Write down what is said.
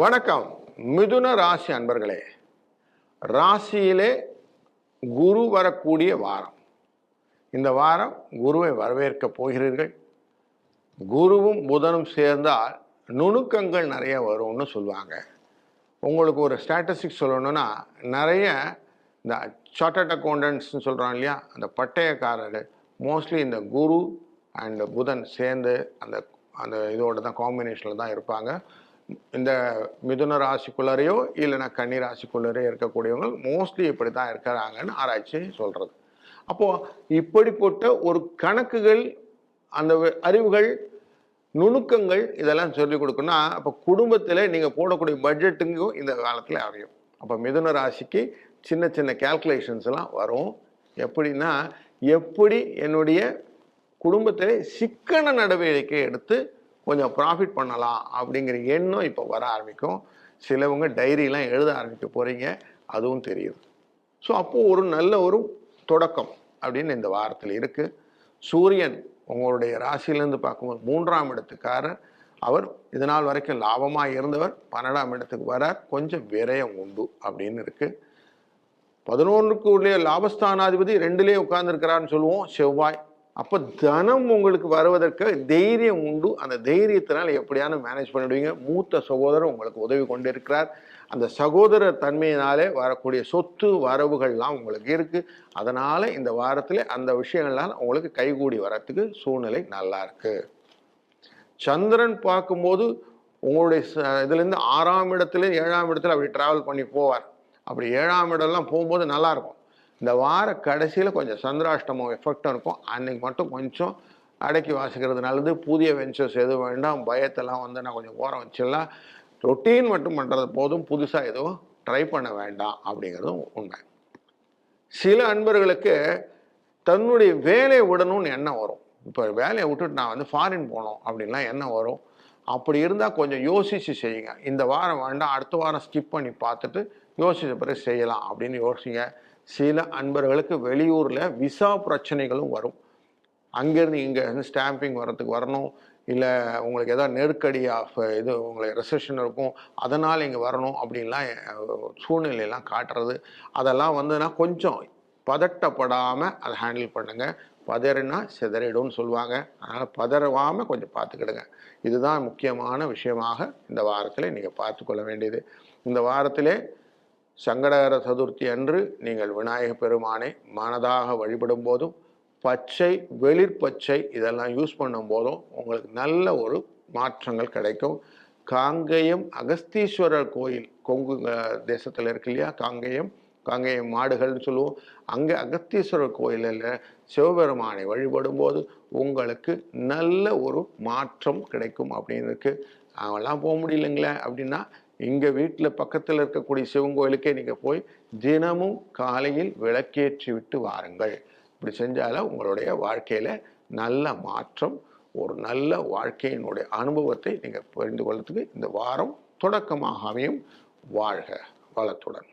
வணக்கம். மிதுன ராசி அன்பர்களே ராசியிலே குரு வரக்கூடிய வாரம். இந்த வாரம் குருவை வரவேற்க போகிறீர்கள். குருவும் புதனும் சேர்ந்தால் நுணுக்கங்கள் நிறைய வரும்னு சொல்லுவாங்க. உங்களுக்கு ஒரு ஸ்டாட்டிஸ்டிக்ஸ் சொல்லணும்னா நிறைய இந்த சார்ட்டர்ட் அக்கௌண்டன்ட்ஸ்னு சொல்கிறோம் இல்லையா அந்த பட்டயக்காரர்கள் மோஸ்ட்லி இந்த குரு அண்ட் புதன் சேர்ந்து அந்த அந்த இதோட தான் காம்பினேஷனில் தான் இருப்பாங்க. இந்த மிதுன ராசிக்குள்ளரையோ இல்லைன்னா கன்னி ராசிக்குள்ளரையோ இருக்கக்கூடியவங்க மோஸ்ட்லி இப்படி தான் இருக்கிறாங்கன்னு ஆராய்ச்சி சொல்கிறது அப்போது இப்படிப்பட்ட ஒரு கணக்குகள் அந்த அறிவுகள் நுணுக்கங்கள் இதெல்லாம் சொல்லிக் கொடுக்கணும்னா அப்போ குடும்பத்தில் நீங்கள் போடக்கூடிய பட்ஜெட்டுங்கும் இந்த காலத்தில் அமையும் அப்போ மிதுன ராசிக்கு சின்ன சின்ன கேல்குலேஷன்ஸ்லாம் வரும். எப்படின்னா எப்படி என்னுடைய குடும்பத்தில் சிக்கன நடவடிக்கை எடுத்து கொஞ்சம் ப்ராஃபிட் பண்ணலாம் அப்படிங்கிற எண்ணம் இப்போ வர ஆரம்பிக்கும். சிலவங்க டைரிலாம் எழுத ஆரம்பிக்க போகிறீங்க அதுவும் தெரியுது. ஸோ அப்போது ஒரு நல்ல ஒரு தொடக்கம் அப்படின்னு இந்த வாரத்தில் இருக்குது சூரியன் உங்களுடைய ராசியிலேருந்து பார்க்கும்போது மூன்றாம் இடத்துக்காரர். அவர் இது நாள் வரைக்கும் லாபமாக இருந்தவர் பன்னெண்டாம் இடத்துக்கு வரார். கொஞ்சம் விரயம் உண்டு அப்படின்னு இருக்குது பதினொன்றுக்கு உள்ள லாபஸ்தானாதிபதி ரெண்டுலேயே உட்கார்ந்துருக்கிறான்னு சொல்லுவோம். செவ்வாய் அப்போ தனம் உங்களுக்கு வருவதற்கு தைரியம் உண்டு. அந்த தைரியத்தினால் எப்படியான மேனேஜ் பண்ணிடுவீங்க. மூத்த சகோதரர் உங்களுக்கு உதவி கொண்டிருக்கிறார். அந்த சகோதர தன்மையினாலே வரக்கூடிய சொத்து வரவுகள்லாம் உங்களுக்கு இருக்குது அதனால் இந்த வாரத்தில் அந்த விஷயங்கள்லாம் உங்களுக்கு கைகூடி வரத்துக்கு சூழ்நிலை நல்லா இருக்குது சந்திரன் பார்க்கும்போது உங்களுடைய ச- இதுலேருந்து ஆறாம் இடத்துல ஏழாம் இடத்துல அப்படி ட்ராவல் பண்ணி போவார். அப்படி ஏழாம் இடம்லாம் போகும்போது நல்லாயிருக்கும் இந்த வார கடைசியில் கொஞ்சம் சந்திராஷ்டமம் எஃபெக்டும் இருக்கும். அன்னைக்கு மட்டும் கொஞ்சம் அடக்கி வாசிக்கிறது நல்லது. புதிய வெஞ்சர்ஸ் எதுவும் வேண்டாம். பயத்தெல்லாம் வந்து நான் கொஞ்சம் ஓரம் வச்சிடலாம். ரொட்டீன் மட்டும் பண்ணுறது போதும். புதுசாக எதுவும் ட்ரை பண்ண வேண்டாம் அப்படிங்கிறதும் உண்மை. சில அன்பர்களுக்கு தன்னுடைய வேலையை விடணும்னு எண்ணம் வரும். இப்போ வேலையை விட்டுட்டு நான் வந்து ஃபாரின் போகணும் அப்படின்லாம் எண்ணம் வரும். அப்படி இருந்தால் கொஞ்சம் யோசித்து செய்யுங்க. இந்த வாரம் வேண்டாம். அடுத்த வாரம் ஸ்கிப் பண்ணி பார்த்துட்டு யோசித்த பிறகு செய்யலாம் அப்படின்னு யோசிங்க. சில அன்பர்களுக்கு வெளியூரில் விசா பிரச்சனைகளும் வரும். அங்கேருந்து இங்கே வந்து ஸ்டாம்பிங் வர்றதுக்கு வரணும். இல்லை உங்களுக்கு எதாவது நெருக்கடி ஆஃப் இது உங்களுக்கு ரெசெஷன் இருக்கும். அதனால் இங்கே வரணும் அப்படின்லாம் சூழ்நிலையெல்லாம் காட்டுறது. அதெல்லாம் வந்துன்னா கொஞ்சம் பதட்டப்படாமல் அதை ஹேண்டில் பண்ணுங்கள் பதறினா சிதறிடும்னு சொல்லுவாங்க. அதனால் பதறவாமல் கொஞ்சம் பார்த்துக்கிடுங்க. இதுதான் முக்கியமான விஷயமாக இந்த வாரத்தில் நீங்கள் பார்த்துக்கொள்ள வேண்டியது. இந்த வாரத்திலே சங்கடகர சதுர்த்தி அன்று நீங்கள் விநாயக பெருமானை மனதாக வழிபடும் போதும் பச்சை வெளிர் பச்சை இதெல்லாம் யூஸ் பண்ணும் போதும் உங்களுக்கு நல்ல ஒரு மாற்றங்கள் கிடைக்கும். காங்கேயம் அகஸ்தீஸ்வரர் கோயில் கொங்கு தேசத்தில் இருக்கு இல்லையா? காங்கேயம் காங்கேயம் மாடுகள்னு சொல்லுவோம். அங்கே அகஸ்தீஸ்வரர் கோயிலில் சிவபெருமானை வழிபடும் போது உங்களுக்கு நல்ல ஒரு மாற்றம் கிடைக்கும் அப்படின்னு இருக்குது அவெல்லாம் போக முடியலைங்களே அப்படின்னா இங்கே வீட்டில் பக்கத்தில் இருக்கக்கூடிய சிவன் கோயிலுக்கே நீங்கள் போய் தினமும் காலையில் விளக்கேற்றி விட்டு வாருங்கள். இப்படி செஞ்சால உங்களுடைய வாழ்க்கையில் நல்ல மாற்றம் ஒரு நல்ல வாழ்க்கையினுடைய அனுபவத்தை நீங்கள் புரிந்து கொள்றதுக்கு இந்த வாரம் தொடக்கமாக அமையும். வாழ்க வளத்துடன்.